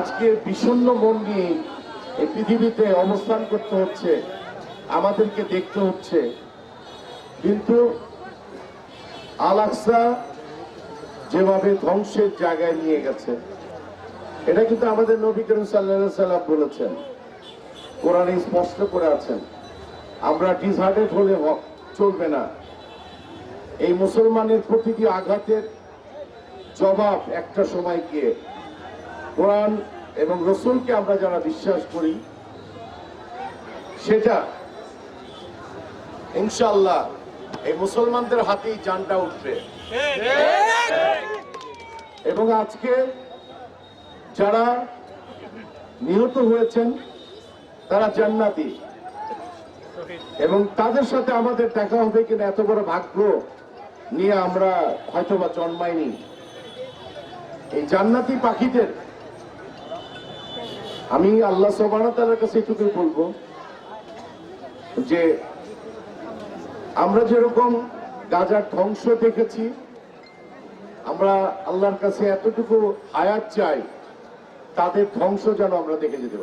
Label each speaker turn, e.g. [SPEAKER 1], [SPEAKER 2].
[SPEAKER 1] আজকে বিষণ্ণ মন নিয়ে এই পৃথিবীতে অবস্থান করতে হচ্ছে, আমাদেরকে দেখতে হচ্ছে। কিন্তু আলাক্সা যেভাবে ধ্বংসের জায়গায় নিয়ে গেছে, এটা কিন্তু আমাদের নবী করিম সাল্লাহ সাল্লাম বলেছেন, কোরআনে স্পষ্ট করে আছেন, আমরা ডিসহার্টেড হলে চলবে না। এই মুসলমানের প্রতিটি আঘাতের জবাব একটা সময় গিয়ে কোরআন এবং রসুলকে আমরা যারা বিশ্বাস করি, সেটা ইনশাল্লাহ এই মুসলমানদের হাতেই জানটা উঠবে। এবং আজকে যারা নিহত হয়েছেন, তারা জান্নাতি। এবং তাদের সাথে আমাদের দেখা হবে কিনা এত বড় ভাগ্য নিয়ে আমরা হয়তোবা জন্মাইনি। এই জান্নাতি পাখিদের আমি আল্লাহ সোবানতালার কাছে এটুকুই বলব যে আমরা যেরকম গাজার ধ্বংস দেখেছি, আমরা আল্লাহর কাছে এতটুকু আয়াত চাই, তাদের ধ্বংস যেন আমরা দেখে যেতে পারি।